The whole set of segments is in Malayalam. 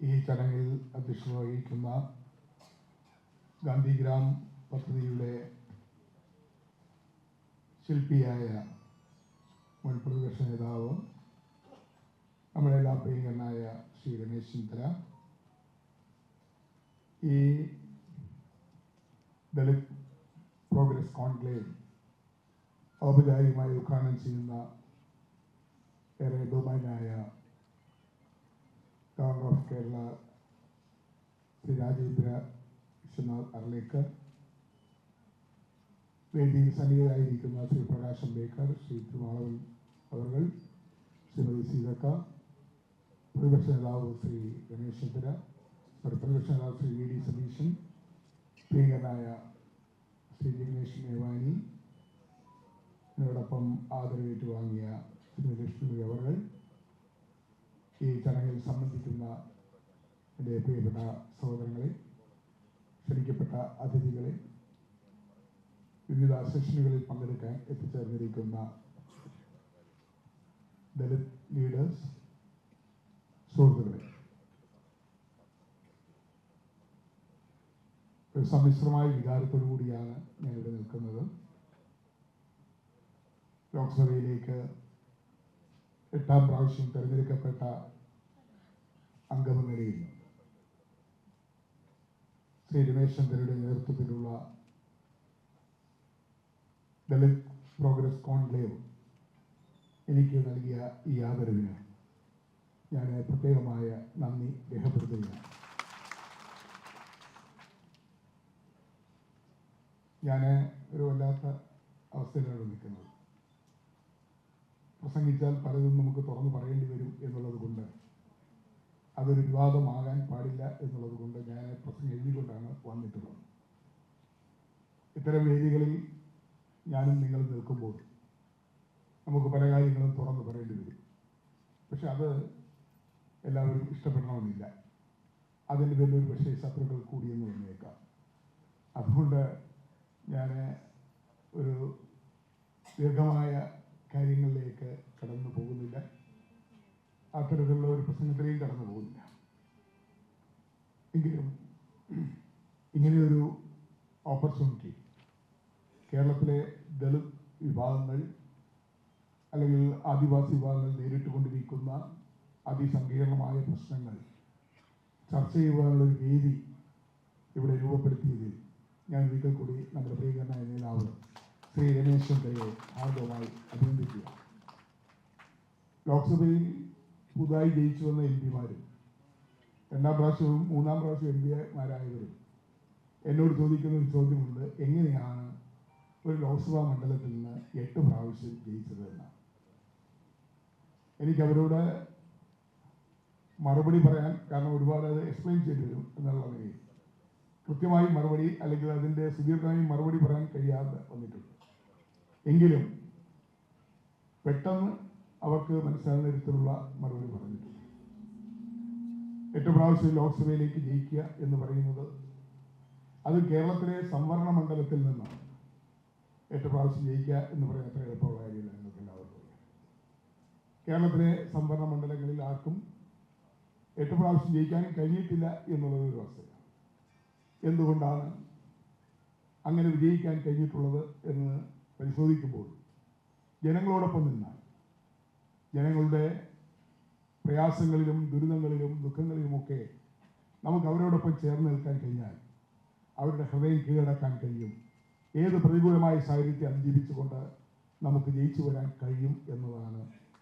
ഈ ചടങ്ങിൽ അധ്യക്ഷത വഹിക്കുന്ന ഗാന്ധിഗ്രാം പദ്ധതിയുടെ ശില്പിയായ മുൻ പ്രതിപക്ഷ നേതാവ് നമ്മളെല്ലാം പ്രിയങ്കരനായ ശ്രീ രമേശ് ചന്ദ്ര ഈ ദളിത് പ്രോഗ്രസ് കോൺക്ലേവ് ഔപചാരികമായി ഉദ്ഘാടനം ചെയ്യുന്ന ഏറെ ബഹുമാനായ ഗവർണർ ഓഫ് കേരള ശ്രീ രാജേന്ദ്ര വിശ്വനാഥ് അർലേക്കർ. വേദിയിൽ സന്നിഹിതരായിരിക്കുന്ന ശ്രീ പ്രകാശ് അംബേദ്കർ ശ്രീ തിരുമാളവൻ അവർകൾ ശ്രീമതി സീതക്ക പ്രതിപക്ഷ നേതാവ് ശ്രീ ഗണേശ് ചന്ദ്ര പ്രതിപക്ഷ നേതാവ് ശ്രീ വി ഡി സതീശൻ സ്പീക്കറായ ശ്രീ ജിഗ്നേഷ് മേവാനി എന്നോടൊപ്പം ആദരവേറ്റ് വാങ്ങിയ ശ്രീ ലക്ഷ്മി അവർ ഈ ചടങ്ങിൽ സംബന്ധിക്കുന്ന എന്റെ പ്രിയപ്പെട്ട സഹോദരങ്ങളെ ക്ഷണിക്കപ്പെട്ട അതിഥികളെ വിവിധ സെഷനുകളിൽ പങ്കെടുക്കാൻ എത്തിച്ചേർന്നിരിക്കുന്ന ദളിത് ലീഡേഴ്സ് സുഹൃത്തുക്കളെ. ഒരു സമ്മിശ്രമായ വികാരത്തോടു കൂടിയാണ് ഇവിടെ നിൽക്കുന്നത്. ലോക്സഭയിലേക്ക് എട്ടാം പ്രാവശ്യം തെരഞ്ഞെടുക്കപ്പെട്ട അംഗമെന്ന നിലയിൽ ശ്രീ രമേശ് ശങ്കരുടെ നേതൃത്വത്തിലുള്ള ദളിത് പ്രോഗ്രസ് കോൺക്ലേവ് എനിക്ക് നൽകിയ ഈ ആദരവിന് ഞാൻ പ്രത്യേകമായ നന്ദി രേഖപ്പെടുത്തുകയാണ്. ഞാൻ ഒരു വല്ലാത്ത അവസ്ഥയിലാണ് നിൽക്കുന്നത്. പ്രസംഗിച്ചാൽ പലതും നമുക്ക് തുറന്നു പറയേണ്ടി വരും എന്നുള്ളത് കൊണ്ട് അതൊരു വിവാദമാകാൻ പാടില്ല എന്നുള്ളത് കൊണ്ട് ഞാൻ പ്രസംഗം എഴുതിക്കൊണ്ടാണ് വന്നിട്ടുള്ളത്. ഇത്തരം വേദികളിൽ ഞാനും നിങ്ങൾ നിൽക്കുമ്പോൾ നമുക്ക് പല കാര്യങ്ങളും തുറന്നു പറയേണ്ടി വരും. പക്ഷെ അത് എല്ലാവരും ഇഷ്ടപ്പെടണമെന്നില്ല. അതിന്റെ പേരിൽ ഒരു പക്ഷേ ശത്രുക്കൾ കൂടിയെന്ന് വന്നേക്കാം. അതുകൊണ്ട് ഞാൻ ഒരു ദീർഘമായ കാര്യങ്ങളിലേക്ക് കടന്നു പോകുന്നില്ല. അത്തരത്തിലുള്ള ഒരു പ്രസംഗത്തിലേക്ക് കടന്നു പോകുന്നില്ല. എങ്കിലും ഇങ്ങനെയൊരു ഓപ്പർച്യൂണിറ്റി കേരളത്തിലെ ദളിത് വിഭാഗങ്ങൾ അല്ലെങ്കിൽ ആദിവാസി വിഭാഗങ്ങൾ നേരിട്ടുകൊണ്ടിരിക്കുന്ന അതിസങ്കീർണമായ പ്രശ്നങ്ങൾ ചർച്ച ചെയ്യുവാനുള്ള ഒരു വേദി ഇവിടെ രൂപപ്പെടുത്തിയതിൽ ഞാൻ ഒരിക്കൽ കൂടി നമ്മുടെ പ്രിയകരനായ നേതാവ് ശ്രീ രമേശ് ചന്ദ്രയെ ഹാർദവമായി അഭിനന്ദിക്കുക ലോക്സഭയിൽ പുതുതായി ജയിച്ചു വന്ന എം പിമാരും. രണ്ടാം പ്രാവശ്യവും മൂന്നാം പ്രാവശ്യം എം പിമാരായവരും. എന്നോട് ചോദിക്കുന്ന ഒരു ചോദ്യമുണ്ട്. എങ്ങനെയാണ് ഒരു ലോക്സഭാ മണ്ഡലത്തിൽ നിന്ന് എട്ട് പ്രാവശ്യം ജയിച്ചത് എന്നാണ്. എനിക്ക് അവരോട് മറുപടി പറയാൻ കാരണം ഒരുപാട് അത് എക്സ്പ്ലെയിൻ ചെയ്തു വരും എന്നുള്ള നിലയിൽ. കൃത്യമായി മറുപടി അല്ലെങ്കിൽ അതിന്റെ സുദീർഘമായി മറുപടി പറയാൻ കഴിയാതെ വന്നിട്ടുണ്ട്. എങ്കിലും പെട്ടെന്ന് അവർക്ക് മനസ്സിലാകുന്ന തരത്തിലുള്ള മറുപടി പറഞ്ഞിട്ടുണ്ട്. എട്ട് പ്രാവശ്യം ലോക്സഭയിലേക്ക് ജയിക്കുക എന്ന് പറയുന്നത് അത് കേരളത്തിലെ സംവരണ മണ്ഡലത്തിൽ നിന്നാണ്. എട്ട് പ്രാവശ്യം ജയിക്കുക എന്ന് പറയുന്ന അത്ര എളുപ്പമുള്ള കാര്യമില്ല നിങ്ങൾക്ക് എല്ലാവർക്കും കേരളത്തിലെ സംവരണ മണ്ഡലങ്ങളിൽ ആർക്കും എട്ട് പ്രാവശ്യം ജയിക്കാൻ കഴിഞ്ഞിട്ടില്ല എന്നുള്ളത് ഒരു വസ്തുതയാണ് എന്തുകൊണ്ടാണ് അങ്ങനെ വിജയിക്കാൻ കഴിഞ്ഞിട്ടുള്ളത് എന്ന് പരിശോധിക്കുമ്പോൾ ജനങ്ങളോടൊപ്പം നിന്നാൽ ജനങ്ങളുടെ പ്രയാസങ്ങളിലും ദുരിതങ്ങളിലും ദുഃഖങ്ങളിലുമൊക്കെ നമുക്ക് അവരോടൊപ്പം ചേർന്ന് നിൽക്കാൻ കഴിഞ്ഞാൽ അവരുടെ ഹൃദയം കീഴടക്കാൻ കഴിയും. ഏത് പ്രതികൂലമായ സാഹചര്യത്തെ അതിജീവിച്ചുകൊണ്ട് നമുക്ക് ജയിച്ചു വരാൻ കഴിയും എന്നതാണ്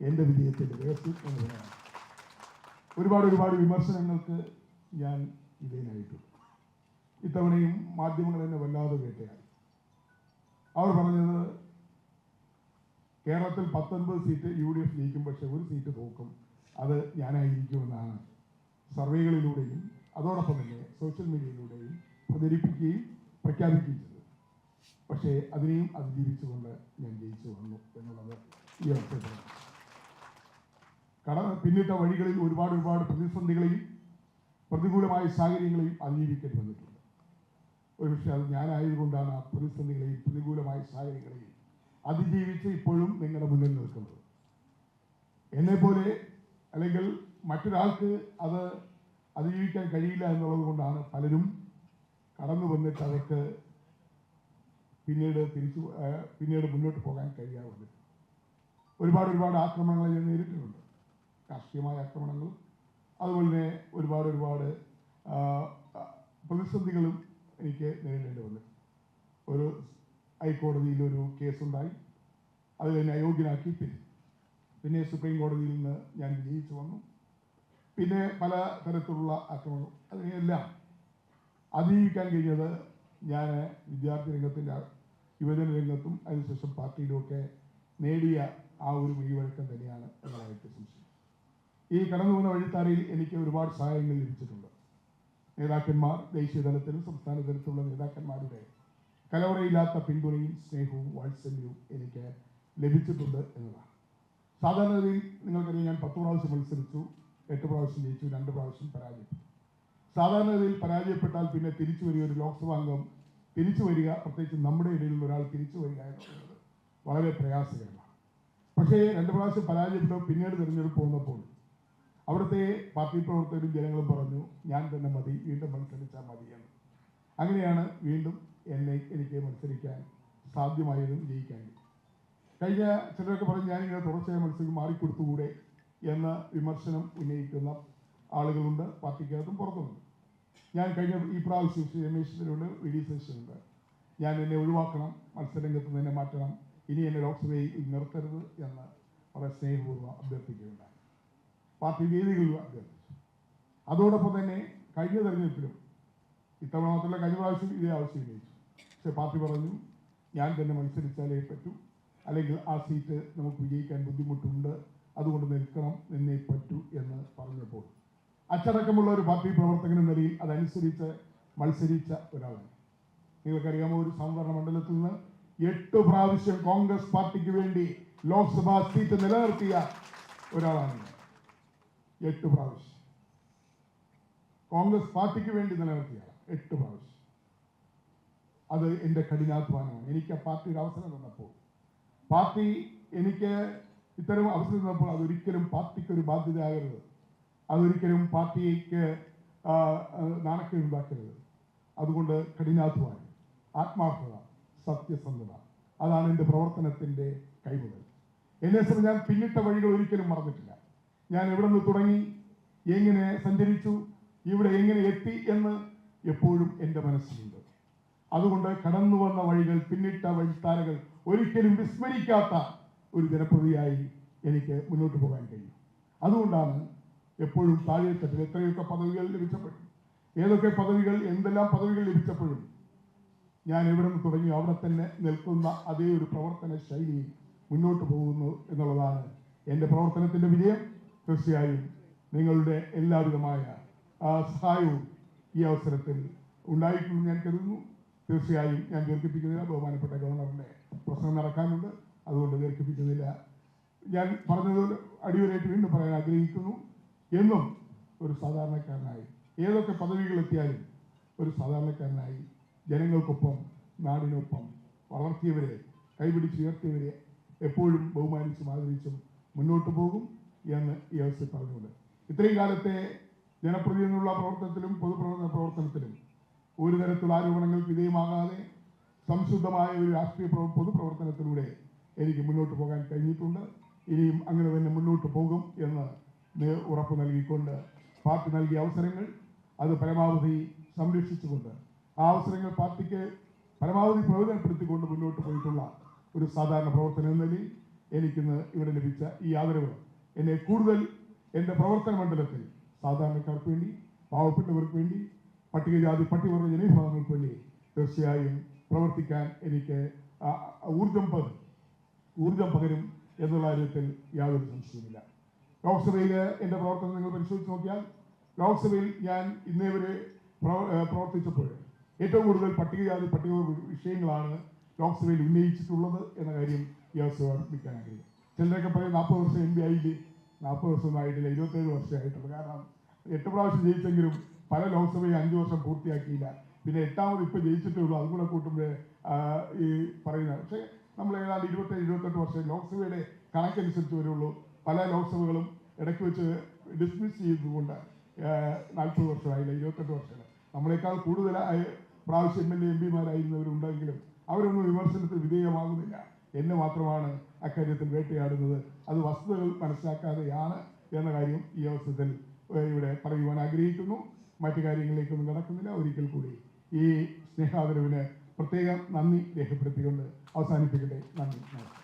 എന്റെ വിജയത്തിന്റെ രഹസ്യം ഒരുപാട് ഒരുപാട് വിമർശനങ്ങൾക്ക് ഞാൻ ഇതേനായിട്ടുണ്ട് ഇത്തവണയും മാധ്യമങ്ങൾ എന്നെ വല്ലാതെ വേട്ടയായി അവർ പറഞ്ഞത് കേരളത്തിൽ പത്തൊൻപത് സീറ്റ് യു ഡി എഫ് ജയിക്കും പക്ഷെ ഒരു സീറ്റ് തോക്കും. അത് ഞാനായിരിക്കുമെന്നാണ് സർവേകളിലൂടെയും അതോടൊപ്പം തന്നെ സോഷ്യൽ മീഡിയയിലൂടെയും പ്രചരിപ്പിക്കുകയും പ്രഖ്യാപിക്കുകയും ചെയ്തത്. പക്ഷേ അതിനെയും അതിജീവിച്ചുകൊണ്ട് ഞാൻ ജയിച്ചു വന്നു എന്നുള്ളത് ഈ അവസരത്തിൽ. കട പിന്നിട്ട വഴികളിൽ ഒരുപാട് ഒരുപാട് പ്രതിസന്ധികളെയും പ്രതികൂലമായ സാഹചര്യങ്ങളെയും അതിജീവിക്കേണ്ടി വന്നിട്ടുണ്ട്. ഒരുപക്ഷെ അത് ഞാനായതുകൊണ്ടാണ് ആ പ്രതിസന്ധികളെയും പ്രതികൂലമായ സാഹചര്യങ്ങളെയും അതിജീവിച്ച് ഇപ്പോഴും നിങ്ങളുടെ മുന്നിൽ നിൽക്കുന്നത്. എന്നെപ്പോലെ അല്ലെങ്കിൽ മറ്റൊരാൾക്ക് അത് അതിജീവിക്കാൻ കഴിയില്ല എന്നുള്ളത് കൊണ്ടാണ് പലരും കടന്നു വന്നിട്ട് അവർക്ക് പിന്നീട് തിരിച്ചു പിന്നീട് മുന്നോട്ട് പോകാൻ കഴിയാവുന്നത് ഒരുപാട് ഒരുപാട് ആക്രമണങ്ങൾ ഞാൻ നേരിട്ടിട്ടുണ്ട്. രാഷ്ട്രീയമായ ആക്രമണങ്ങളും അതുപോലെ തന്നെ ഒരുപാട് ഒരുപാട് പ്രതിസന്ധികളും എനിക്ക് നേരിടേണ്ടി വന്നു. ഒരു ഹൈക്കോടതിയിൽ ഒരു കേസുണ്ടായി. അത് എന്നെ അയോഗ്യനാക്കി പിന്നെ. പിന്നെ സുപ്രീം കോടതിയിൽ നിന്ന് ഞാൻ വിജയിച്ചു വന്നു. പിന്നെ പല തരത്തിലുള്ള അക്രമങ്ങൾ അതിനെയെല്ലാം അതിജീവിക്കാൻ കഴിഞ്ഞത് ഞാൻ വിദ്യാർത്ഥി രംഗത്തിന്റെ യുവജന രംഗത്തും അതിനുശേഷം പാർട്ടിയിലുമൊക്കെ നേടിയ ആ ഒരു മെയ്വഴക്കം തന്നെയാണ് എന്നതായിട്ട് സംശയം. ഈ കടന്നു പോകുന്ന വഴിത്താരയിൽ എനിക്ക് ഒരുപാട് സഹായങ്ങൾ ലഭിച്ചിട്ടുണ്ട്. നേതാക്കന്മാർ ദേശീയ തലത്തിലും സംസ്ഥാന തലത്തിലുള്ള നേതാക്കന്മാരുടെ കലവറയില്ലാത്ത പിന്തുണയും സ്നേഹവും വാത്സല്യവും എനിക്ക് ലഭിച്ചിട്ടുണ്ട് എന്നതാണ്. സാധാരണഗതിയിൽ നിങ്ങൾക്കറിയാം ഞാൻ പത്ത് പ്രാവശ്യം മത്സരിച്ചു എട്ട് പ്രാവശ്യം ജയിച്ചു രണ്ട് പ്രാവശ്യം പരാജയപ്പെട്ടു. സാധാരണഗതിയിൽ പരാജയപ്പെട്ടാൽ പിന്നെ തിരിച്ചു വരിക ഒരു ലോക്സഭാ അംഗം തിരിച്ചു വരിക പ്രത്യേകിച്ച് നമ്മുടെ ഇടയിലുള്ള ഒരാൾ തിരിച്ചു വരിക എന്നുള്ളത് വളരെ പ്രയാസകരമാണ്. പക്ഷേ രണ്ട് പ്രാവശ്യം പരാജയപ്പെട്ടു പിന്നീട് തിരഞ്ഞെടുപ്പ് വന്നപ്പോൾ അവിടുത്തെ പാർട്ടി പ്രവർത്തകരും ജനങ്ങളും പറഞ്ഞു ഞാൻ തന്നെ മതി വീണ്ടും മത്സരിച്ചാൽ മതിയെന്ന്. അങ്ങനെയാണ് വീണ്ടും എന്നെ എനിക്ക് മത്സരിക്കാൻ സാധ്യമായതും ജയിക്കാൻ. കഴിഞ്ഞ ചിലരൊക്കെ പറഞ്ഞു ഞാനിങ്ങനെ തുടർച്ചയായ മത്സരം മാറിക്കൊടുത്തുകൂടെ? എന്ന വിമർശനം ഉന്നയിക്കുന്ന ആളുകളുണ്ട് പാർട്ടിക്കകത്തും പുറത്തുമുണ്ട്. ഞാൻ കഴിഞ്ഞ ഈ പ്രാവശ്യം ശ്രീ രമേശിനുണ്ട് വി ഡി ഞാൻ എന്നെ ഒഴിവാക്കണം മത്സരരംഗത്ത് നിന്ന് മാറ്റണം ഇനി എന്നെ ലോക്സഭയിൽ നിർത്തരുത് എന്ന് വളരെ സ്നേഹപൂർവം അഭ്യർത്ഥിക്കുകയുണ്ടായി. പാർട്ടി വേദികളിൽ അഭ്യർത്ഥിച്ചു അതോടൊപ്പം തന്നെ കഴിഞ്ഞ തെരഞ്ഞെടുപ്പിലും ഇത്തവണ മാത്രമല്ല കഴിഞ്ഞ പ്രാവശ്യം ഇതേ ആവശ്യം ഉന്നയിച്ചു. പക്ഷെ പാർട്ടി പറഞ്ഞു ഞാൻ തന്നെ മത്സരിച്ചാലേ പറ്റൂ. അല്ലെങ്കിൽ ആ സീറ്റ് നമുക്ക് വിജയിക്കാൻ ബുദ്ധിമുട്ടുണ്ട്. അതുകൊണ്ട് നിൽക്കണം. എന്നേ പറ്റൂ എന്ന് പറഞ്ഞപ്പോൾ അച്ചടക്കമുള്ള ഒരു പാർട്ടി പ്രവർത്തകൻ എന്ന നിലയിൽ അതനുസരിച്ച് മത്സരിച്ച ഒരാളാണ്. നിങ്ങൾക്കറിയാമോ ഒരു സംവരണ മണ്ഡലത്തിൽ നിന്ന് എട്ട് പ്രാവശ്യം കോൺഗ്രസ് പാർട്ടിക്ക് വേണ്ടി ലോക്സഭാ സീറ്റ് നിലനിർത്തിയ ഒരാളാണ്. എട്ട് പ്രാവശ്യം. കോൺഗ്രസ് പാർട്ടിക്ക് വേണ്ടി നിലനിർത്തിയ. എട്ട് പ്രാവശ്യം. അത് എന്റെ കഠിനാധ്വാനമാണ്. എനിക്ക് ആ പാർട്ടിയുടെ അവസരം തന്നപ്പോൾ. പാർട്ടി എനിക്ക് ഇത്തരം അവസരം തന്നപ്പോൾ അതൊരിക്കലും പാർട്ടിക്ക് ഒരു ബാധ്യതയാകരുത്. അതൊരിക്കലും പാർട്ടിക്ക് ആ, ഉണ്ടാക്കരുത്. അതുകൊണ്ട് കഠിനാധ്വാനം ആത്മാർത്ഥത സത്യസന്ധത അതാണ് എന്റെ പ്രവർത്തനത്തിന്റെ കൈമുതൽ. എന്നെ ഞാൻ പിന്നിട്ട വഴികൾ ഒരിക്കലും മറന്നിട്ടില്ല. ഞാൻ എവിടെ നിന്ന് തുടങ്ങി എങ്ങനെ സഞ്ചരിച്ചു ഇവിടെ എങ്ങനെ എത്തി എന്ന് എപ്പോഴും എന്റെ മനസ്സിലുണ്ട്. അതുകൊണ്ട് കടന്നു വന്ന വഴികൾ പിന്നിട്ട വഴിത്താരകൾ ഒരിക്കലും വിസ്മരിക്കാത്ത ഒരു ജനപ്രതിയായി എനിക്ക് മുന്നോട്ട് പോകാൻ കഴിയും. അതുകൊണ്ടാണ് എപ്പോഴും താഴെത്തട്ടിൽ എത്രയൊക്കെ പദവികൾ ലഭിച്ചപ്പോഴും ഏതൊക്കെ പദവികൾ എന്തെല്ലാം പദവികൾ ലഭിച്ചപ്പോഴും ഞാൻ എവിടെ നിന്ന് തുടങ്ങി അവിടെ തന്നെ നിൽക്കുന്ന അതേ ഒരു പ്രവർത്തന ശൈലിയിൽ മുന്നോട്ട് പോകുന്നു എന്നുള്ളതാണ് എന്റെ പ്രവർത്തനത്തിന്റെ വിജയം. തീർച്ചയായും നിങ്ങളുടെ എല്ലാവിധമായ സഹായവും ഈ അവസരത്തിൽ ഉണ്ടായിട്ടുണ്ടെന്ന് ഞാൻ കരുതുന്നു. തീർച്ചയായും ഞാൻ ദീർഘിപ്പിക്കുന്നില്ല. ബഹുമാനപ്പെട്ട ഗവർണറിന്റെ പ്രശ്നം നടക്കാനുണ്ട്. അതുകൊണ്ട് ദീർഘിപ്പിക്കുന്നില്ല. ഞാൻ പറഞ്ഞത് അടിവരായിട്ട് വീണ്ടും പറയാൻ ആഗ്രഹിക്കുന്നു. എന്നും ഒരു സാധാരണക്കാരനായി ഏതൊക്കെ പദവികൾ എത്തിയാലും ഒരു സാധാരണക്കാരനായി ജനങ്ങൾക്കൊപ്പം നാടിനൊപ്പം വളർത്തിയവരെ കൈപിടിച്ചുയർത്തിയവരെ എപ്പോഴും ബഹുമാനിച്ചും ആദരിച്ചും മുന്നോട്ട് പോകും. എന്ന് ഈ അവസരത്തിൽ പറഞ്ഞത് ഇത്രയും കാലത്തെ ജനപ്രതിനിധിയുള്ള പ്രവർത്തനത്തിലും പൊതുപ്രവർത്തന പ്രവർത്തനത്തിലും ഒരു തരത്തിലുള്ള ആരോപണങ്ങൾക്ക് വിധേയമാകാതെ സംശുദ്ധമായ ഒരു രാഷ്ട്രീയ പ്രവ- പൊതുപ്രവർത്തനത്തിലൂടെ എനിക്ക് മുന്നോട്ട് പോകാൻ കഴിഞ്ഞിട്ടുണ്ട്. ഇനിയും അങ്ങനെ തന്നെ മുന്നോട്ട് പോകും എന്ന് ഉറപ്പ് നൽകിക്കൊണ്ട് പാർട്ടി നൽകിയ അവസരങ്ങൾ അത് പരമാവധി സംരക്ഷിച്ചുകൊണ്ട് ആ അവസരങ്ങൾ പാർട്ടിക്ക് പരമാവധി പ്രയോജനപ്പെടുത്തിക്കൊണ്ട് മുന്നോട്ട് പോയിട്ടുള്ള ഒരു സാധാരണ പ്രവർത്തനം എന്നതിൽ എനിക്കിന്ന് ഇവിടെ ലഭിച്ച ഈ ആദരവ് എന്നെ കൂടുതൽ എന്റെ പ്രവർത്തന മണ്ഡലത്തിൽ സാധാരണക്കാർക്ക് വേണ്ടി പാവപ്പെട്ടവർക്ക് വേണ്ടി പട്ടികജാതി പട്ടികവർഗ ജനവിഭാഗങ്ങൾക്ക് വേണ്ടി തീർച്ചയായും പ്രവർത്തിക്കാൻ എനിക്ക് ഊർജം പകരും ഊർജം പകരും എന്നുള്ള കാര്യത്തിൽ യാതൊരു സംശയവുമില്ല. ലോക്സഭയിൽ എന്റെ പ്രവർത്തനം നിങ്ങൾ പരിശോധിച്ച് നോക്കിയാൽ ലോക്സഭയിൽ ഞാൻ ഇന്നേ വരെ പ്രവർത്തിച്ചപ്പോൾ ഏറ്റവും കൂടുതൽ പട്ടികജാതി പട്ടിക വിഷയങ്ങളാണ് ലോക്സഭയിൽ ഉന്നയിച്ചിട്ടുള്ളത് എന്ന കാര്യം ഈ അവസരം ഓർമ്മിക്കാൻ ആഗ്രഹിക്കും ചിലരൊക്കെ പറയും നാൽപ്പത് വർഷം എം പി ആയില്ലേ നാൽപ്പത് വർഷമൊന്നും ആയിട്ടില്ല ഇരുപത്തേഴ് വർഷമായിട്ടുള്ളൂ. കാരണം എട്ട് പ്രാവശ്യം ജയിച്ചെങ്കിലും പല ലോക്സഭയിൽ അഞ്ച് വർഷം പൂർത്തിയാക്കിയില്ല. പിന്നെ എട്ടാമത് ഇപ്പോൾ ജയിച്ചിട്ടേ ഉള്ളൂ. അതും കൂടെ കൂട്ടുമ്പോൾ ഈ പറയുന്ന പക്ഷേ നമ്മൾ ഏതാണ്ട് ഇരുപത്തേഴ് ഇരുപത്തെട്ട് വർഷം ലോക്സഭയുടെ കണക്കനുസരിച്ച് വരുള്ളൂ. പല ലോക്സഭകളും ഇടയ്ക്ക് വെച്ച് ഡിസ്മിസ് ചെയ്തുകൊണ്ട് നാൽപ്പത് വർഷമായില്ല ഇരുപത്തെട്ട് വർഷമായി നമ്മളെക്കാൾ കൂടുതലായി പ്രാവശ്യം എം എൽ എ എം പിമാരായിരുന്നവരുണ്ടെങ്കിലും അവരൊന്നും വിമർശനത്തിന് വിധേയമാകുന്നില്ല. എന്നെ മാത്രമാണ് അക്കാര്യത്തിൽ വേട്ടയാടുന്നത്. അത് വസ്തുതകൾ മനസ്സിലാക്കാതെയാണ് എന്ന കാര്യം ഈ അവസരത്തിൽ ഇവിടെ പറയുവാൻ ആഗ്രഹിക്കുന്നു. മറ്റു കാര്യങ്ങളിലേക്കൊന്നും കടക്കുന്നില്ല. ഒരിക്കൽ കൂടി ഈ സ്നേഹാദരവിന് പ്രത്യേകം നന്ദി രേഖപ്പെടുത്തിക്കൊണ്ട് അവസാനിപ്പിക്കട്ടെ. നന്ദി. നമസ്കാരം